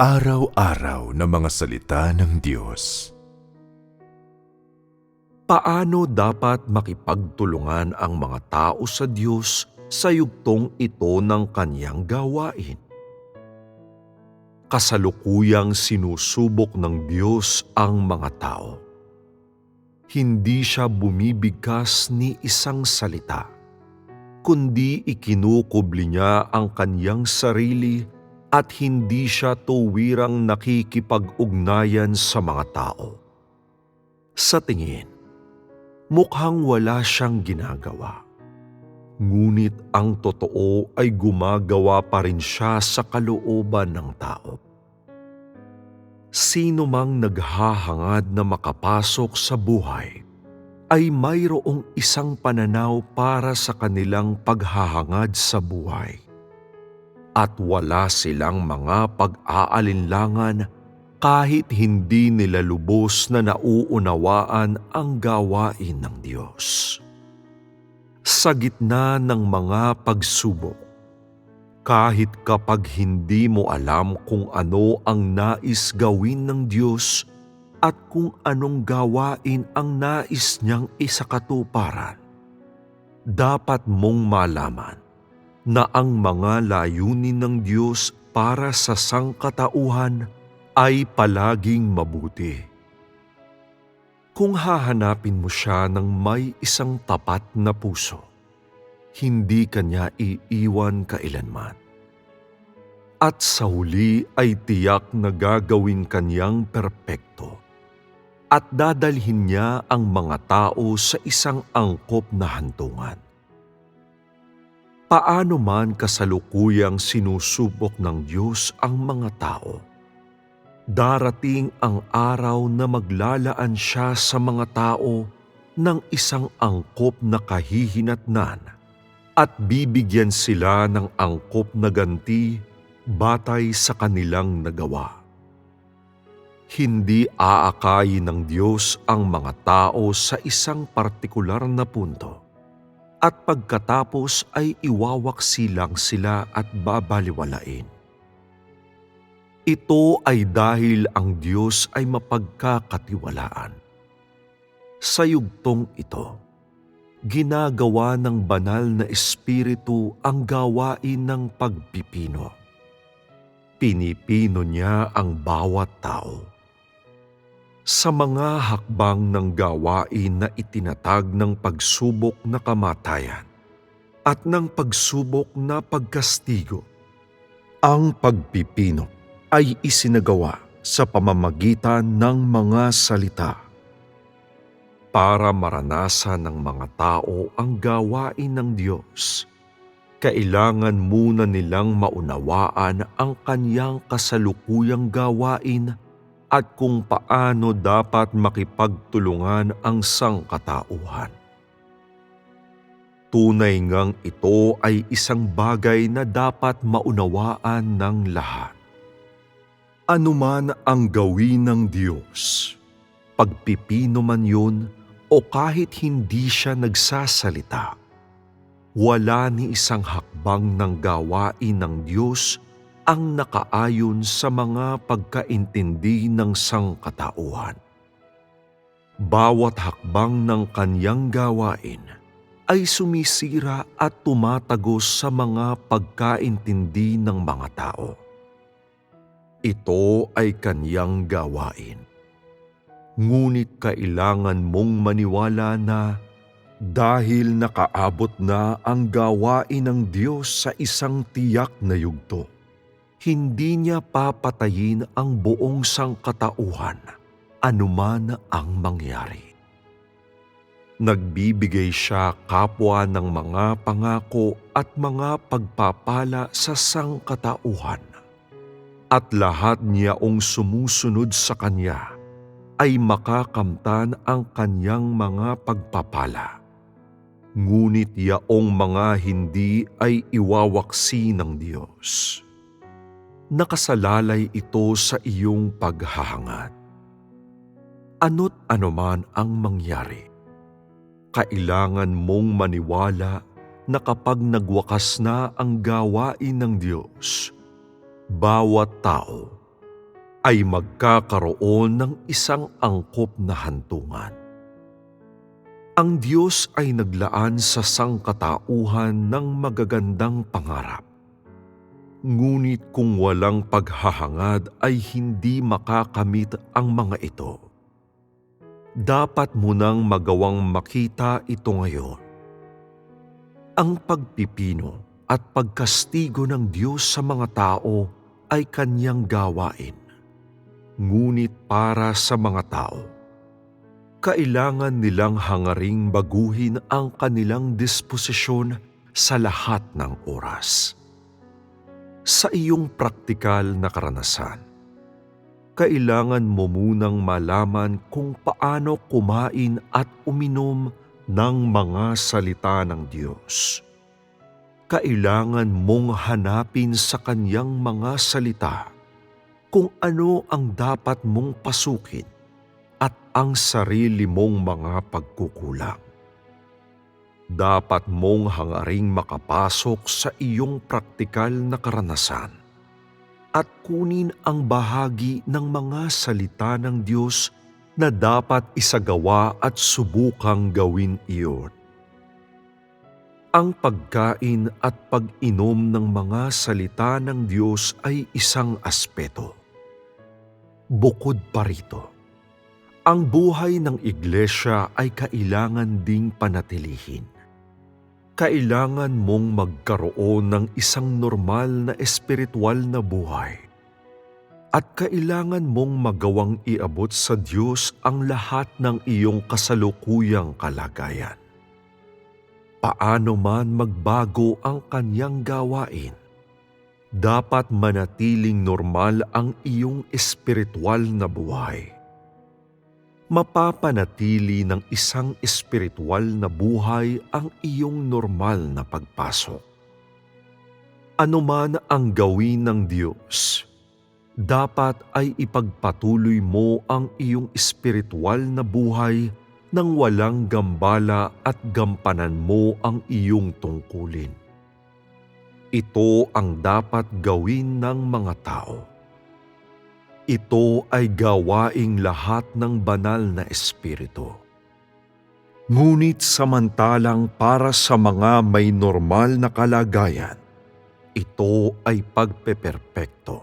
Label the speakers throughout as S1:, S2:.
S1: Araw-araw na mga salita ng Diyos.
S2: Paano dapat makipagtulungan ang mga tao sa Diyos sa yugtong ito ng kanyang gawain? Kasalukuyang sinusubok ng Diyos ang mga tao. Hindi siya bumibigkas ni isang salita, kundi ikinukubli niya ang kanyang sarili at hindi siya tuwirang nakikipag-ugnayan sa mga tao. Sa tingin, mukhang wala siyang ginagawa. Ngunit ang totoo ay gumagawa pa rin siya sa kalooban ng tao. Sino mang naghahangad na makapasok sa buhay ay mayroong isang pananaw para sa kanilang paghahangad sa buhay at wala silang mga pag-aalinlangan kahit hindi nila lubos na nauunawaan ang gawain ng Diyos. Sa gitna ng mga pagsubok, kahit kapag hindi mo alam kung ano ang nais gawin ng Diyos at kung anong gawain ang nais niyang isakatuparan, dapat mong malaman na ang mga layunin ng Diyos para sa sangkatauhan ay palaging mabuti. Kung hahanapin mo siya ng may isang tapat na puso, hindi kanya iiwan kailanman. At sa huli ay tiyak na gagawin kanyang perpekto at dadalhin niya ang mga tao sa isang angkop na hantungan paano man kasalukuyang sinusubok ng Diyos ang mga tao. Darating ang araw na maglalaan siya sa mga tao ng isang angkop na kahihinatnan at bibigyan sila ng angkop na ganti batay sa kanilang nagawa. Hindi aakayin ng Diyos ang mga tao sa isang partikular na punto at pagkatapos ay iwawaksi lang sila at babaliwalain. Ito ay dahil ang Diyos ay mapagkakatiwalaan. Sa yugtong ito, ginagawa ng banal na espiritu ang gawain ng pagpipino. Pinipino niya ang bawat tao sa mga hakbang ng gawain na itinatag ng pagsubok na kamatayan at ng pagsubok na pagkastigo. Ang pagpipino ay isinagawa sa pamamagitan ng mga salita para maranasan ng mga tao ang gawain ng Diyos. Kailangan muna nilang maunawaan ang kanyang kasalukuyang gawain at kung paano dapat makipagtulungan ang sangkatauhan. Tunay ngang ito ay isang bagay na dapat maunawaan ng lahat. Anuman ang gawin ng Diyos, pagpipino man yun o kahit hindi siya nagsasalita, wala ni isang hakbang ng gawain ng Diyos ang nakaayon sa mga pagkaintindi ng sangkatauhan. Bawat hakbang ng kanyang gawain ay sumisira at tumatagos sa mga pagkaintindi ng mga tao. Ito ay kanyang gawain. Ngunit kailangan mong maniwala na dahil nakaabot na ang gawain ng Diyos sa isang tiyak na yugto hindi niya papatayin ang buong sangkatauhan anuman ang mangyari. Nagbibigay siya kapwa ng mga pangako at mga pagpapala sa sangkatauhan. At lahat niyaong sumusunod sa Kanya ay makakamtan ang Kanyang mga pagpapala. Ngunit yaong mga hindi ay iwawaksi ng Diyos nakasalalay ito sa iyong paghahangad. Ano't anuman ang mangyari, kailangan mong maniwala na kapag nagwakas na ang gawain ng Diyos, bawat tao ay magkakaroon ng isang angkop na hantungan. Ang Diyos ay naglaan sa sangkatauhan ng magagandang pangarap. Ngunit kung walang paghahangad ay hindi makakamit ang mga ito. Dapat mo nang magawang makita ito ngayon. Ang pagpipino at pagkastigo ng Diyos sa mga tao ay kanyang gawain. Ngunit para sa mga tao, kailangan nilang hangaring baguhin ang kanilang disposisyon sa lahat ng oras. Sa iyong praktikal na karanasan, kailangan mo munang malaman kung paano kumain at uminom ng mga salita ng Diyos. Kailangan mong hanapin sa kanyang mga salita kung ano ang dapat mong pasukin at ang sarili mong mga pagkukulang. Dapat mong hangaring makapasok sa iyong praktikal na karanasan at kunin ang bahagi ng mga salita ng Diyos na dapat isagawa at subukang gawin iyon. Ang pagkain at pag-inom ng mga salita ng Diyos ay isang aspeto. Bukod pa rito, ang buhay ng iglesia ay kailangan ding panatilihin. Kailangan mong magkaroon ng isang normal na espiritual na buhay. At kailangan mong magawang iabot sa Diyos ang lahat ng iyong kasalukuyang kalagayan. Paano man magbago ang kanyang gawain, dapat manatiling normal ang iyong espiritual na buhay mapapanatili ng isang espiritual na buhay ang iyong normal na pagpasok. Ano man ang gawin ng Diyos, dapat ay ipagpatuloy mo ang iyong espiritual na buhay nang walang gambala at gampanan mo ang iyong tungkulin. Ito ang dapat gawin ng mga tao ito ay gawaing lahat ng banal na espiritu. Ngunit samantalang para sa mga may normal na kalagayan, ito ay pagpeperpekto.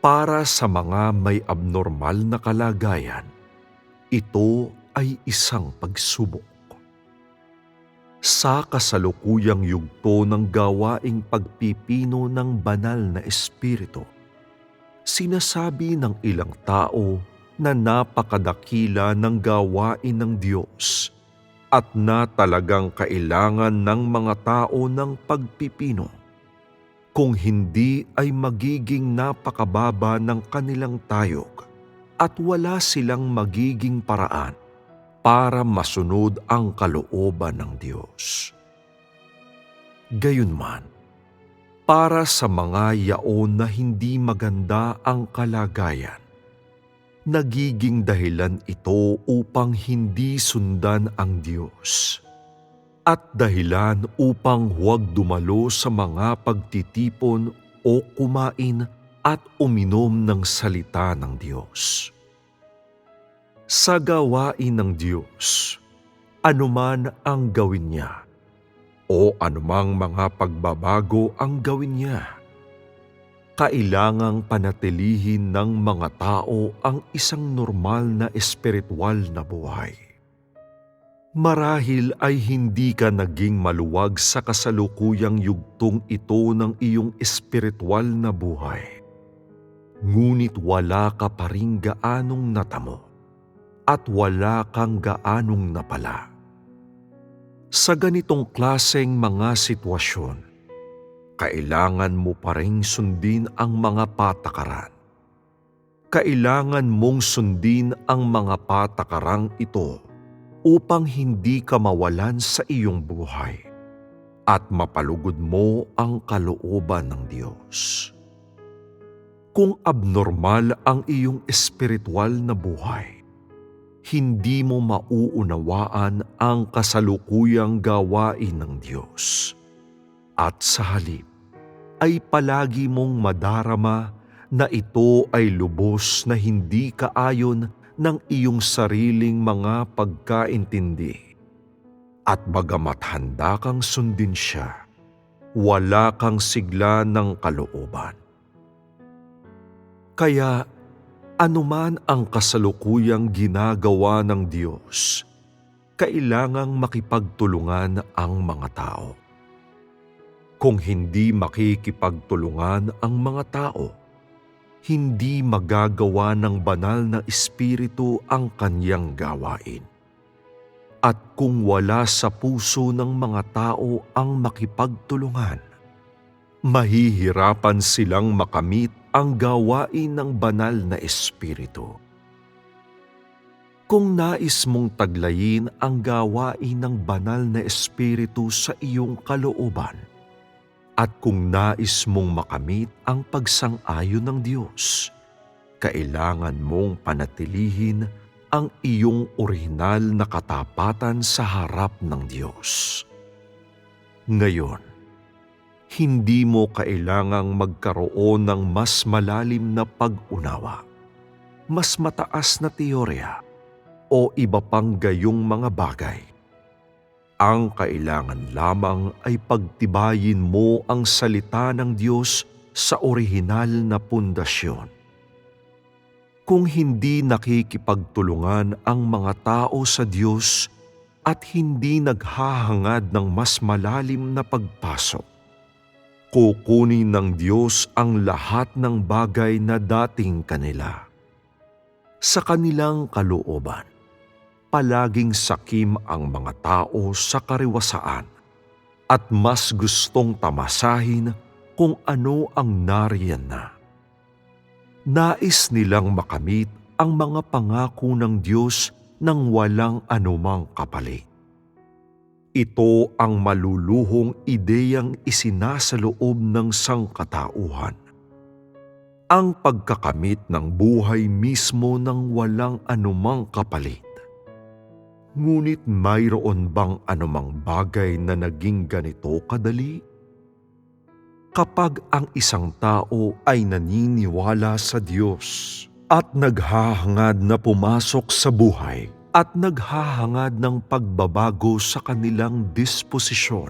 S2: Para sa mga may abnormal na kalagayan, ito ay isang pagsubok. Sa kasalukuyang yugto ng gawaing pagpipino ng banal na espiritu, sinasabi ng ilang tao na napakadakila ng gawain ng Diyos at na talagang kailangan ng mga tao ng pagpipino. Kung hindi ay magiging napakababa ng kanilang tayog at wala silang magiging paraan para masunod ang kalooban ng Diyos. Gayunman, para sa mga yaon na hindi maganda ang kalagayan. Nagiging dahilan ito upang hindi sundan ang Diyos at dahilan upang huwag dumalo sa mga pagtitipon o kumain at uminom ng salita ng Diyos. Sa gawain ng Diyos, anuman ang gawin niya, o anumang mga pagbabago ang gawin niya. Kailangang panatilihin ng mga tao ang isang normal na espiritual na buhay. Marahil ay hindi ka naging maluwag sa kasalukuyang yugtong ito ng iyong espiritual na buhay. Ngunit wala ka pa rin gaanong natamo at wala kang gaanong napala sa ganitong klaseng mga sitwasyon, kailangan mo pa rin sundin ang mga patakaran. Kailangan mong sundin ang mga patakarang ito upang hindi ka mawalan sa iyong buhay at mapalugod mo ang kalooban ng Diyos. Kung abnormal ang iyong espiritual na buhay, hindi mo mauunawaan ang kasalukuyang gawain ng Diyos. At sa halip, ay palagi mong madarama na ito ay lubos na hindi kaayon ng iyong sariling mga pagkaintindi. At bagamat handa kang sundin siya, wala kang sigla ng kalooban. Kaya anuman ang kasalukuyang ginagawa ng Diyos, kailangang makipagtulungan ang mga tao. Kung hindi makikipagtulungan ang mga tao, hindi magagawa ng banal na espiritu ang kanyang gawain. At kung wala sa puso ng mga tao ang makipagtulungan, mahihirapan silang makamit ang gawain ng banal na espiritu. Kung nais mong taglayin ang gawain ng banal na espiritu sa iyong kalooban, at kung nais mong makamit ang pagsang-ayon ng Diyos, kailangan mong panatilihin ang iyong orihinal na katapatan sa harap ng Diyos. Ngayon, hindi mo kailangang magkaroon ng mas malalim na pag-unawa, mas mataas na teorya, o iba pang gayong mga bagay. Ang kailangan lamang ay pagtibayin mo ang salita ng Diyos sa orihinal na pundasyon. Kung hindi nakikipagtulungan ang mga tao sa Diyos at hindi naghahangad ng mas malalim na pagpasok, kukunin ng Diyos ang lahat ng bagay na dating kanila. Sa kanilang kalooban, palaging sakim ang mga tao sa kariwasaan at mas gustong tamasahin kung ano ang nariyan na. Nais nilang makamit ang mga pangako ng Diyos nang walang anumang kapalit. Ito ang maluluhong ideyang isinasaloob ng sangkatauhan. Ang pagkakamit ng buhay mismo ng walang anumang kapalit. Ngunit mayroon bang anumang bagay na naging ganito kadali? Kapag ang isang tao ay naniniwala sa Diyos at naghahangad na pumasok sa buhay at naghahangad ng pagbabago sa kanilang disposisyon,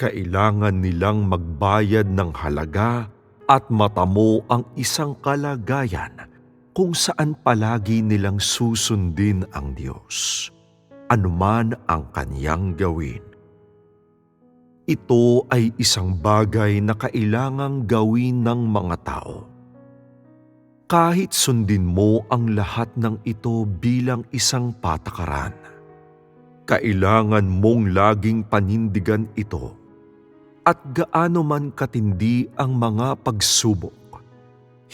S2: kailangan nilang magbayad ng halaga at matamo ang isang kalagayan kung saan palagi nilang susundin ang Diyos, anuman ang kanyang gawin. Ito ay isang bagay na kailangang gawin ng mga tao. Kahit sundin mo ang lahat ng ito bilang isang patakaran, kailangan mong laging panindigan ito at gaano man katindi ang mga pagsubok,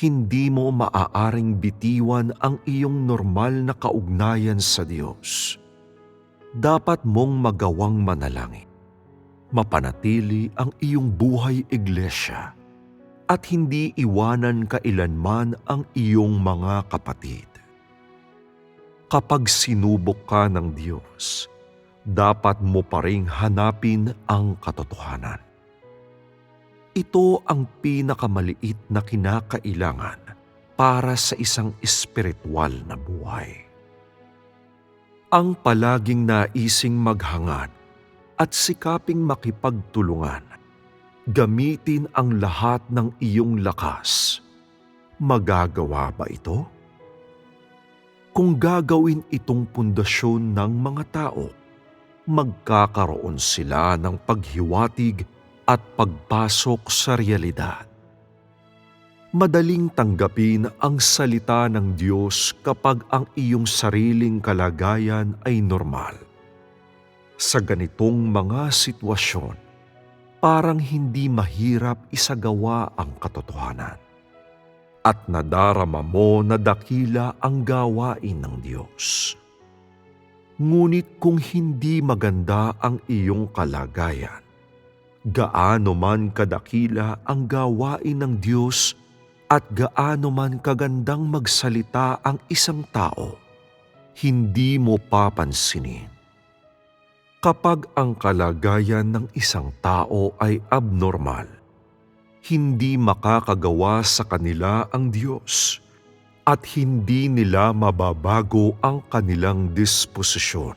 S2: hindi mo maaaring bitiwan ang iyong normal na kaugnayan sa Diyos. Dapat mong magawang manalangin mapanatili ang iyong buhay iglesia at hindi iwanan kailanman ang iyong mga kapatid. Kapag sinubok ka ng Diyos, dapat mo pa ring hanapin ang katotohanan. Ito ang pinakamaliit na kinakailangan para sa isang espiritual na buhay. Ang palaging naising maghangad at sikaping makipagtulungan. Gamitin ang lahat ng iyong lakas. Magagawa ba ito? Kung gagawin itong pundasyon ng mga tao, magkakaroon sila ng paghiwatig at pagpasok sa realidad. Madaling tanggapin ang salita ng Diyos kapag ang iyong sariling kalagayan ay normal sa ganitong mga sitwasyon, parang hindi mahirap isagawa ang katotohanan. At nadarama mo na dakila ang gawain ng Diyos. Ngunit kung hindi maganda ang iyong kalagayan, gaano man kadakila ang gawain ng Diyos at gaano man kagandang magsalita ang isang tao, hindi mo papansinin kapag ang kalagayan ng isang tao ay abnormal, hindi makakagawa sa kanila ang Diyos at hindi nila mababago ang kanilang disposisyon.